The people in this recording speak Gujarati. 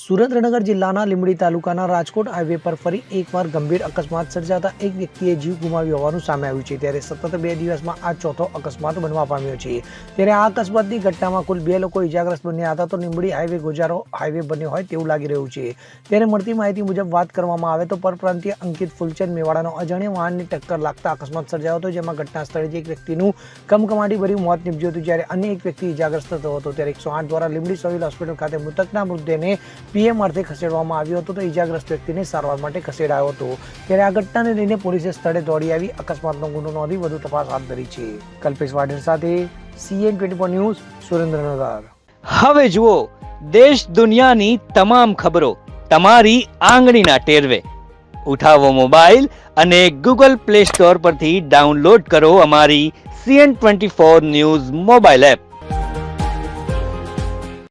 સુરેન્દ્રનગર જિલ્લાના લીંબડી તાલુકાના રાજકોટ હાઈવે પર ફરી એકવાર ગંભીર અકસ્માત સર્જાતા એક વ્યક્તિએ જીવ ગુમાવ્યો હોવાનું સામે આવ્યું છે. ત્યારે સતત બે દિવસમાં આ ચોથો અકસ્માત બનવા પામ્યો છે. ત્યારે આ અકસ્માતની ઘટનામાં કુલ બે લોકો ઇજાગ્રસ્ત બન્યા હતા તો લીંબડી હાઈવે ગોજારો હાઈવે બન્યો હોય તેવું લાગી રહ્યું છે. ત્યારે મળતી માહિતી મુજબ વાત કરવામાં આવે તો પરપ્રાંતીય અંકિત ફૂલચંદ મેવાડાનો અજાણ્યા વાહનની ટક્કર લાગતા અકસ્માત સર્જાયો હતો, જેમાં ઘટના સ્થળે એક વ્યક્તિનું કમકમાટી ભર્યું મોત નીપજ્યું હતું. જ્યારે અન્ય એક વ્યક્તિ ઇજાગ્રસ્ત થયો હતો. ત્યારે એકસો આઠ દ્વારા લીંબડી સિવિલ હોસ્પિટલ ખાતે મૃતકના મૃતદેહને પીએમ અર્થે ખસેડવામાં આવ્યો હતો તો ઇજાગ્રસ્ત વ્યક્તિને સારવાર માટે ખસેડાયો હતો. ત્યારે આ ઘટનાને લઈને પોલીસે સ્થળે દોડી આવી. અકસ્માતનો ગુનો નોંધી વધુ તપાસ હાથ ધરી છે. કલ્પેશ વાઢેર સાથે CN twenty four news Surendranagar હવે જુઓ, દેશ દુનિયાની તમામ ખબરો તમારી આંગળીના ટેરવે. ઉઠાવો મોબાઈલ અને ગૂગલ પ્લે સ્ટોર પરથી ડાઉનલોડ કરો અમારી CN twenty four news mobile app.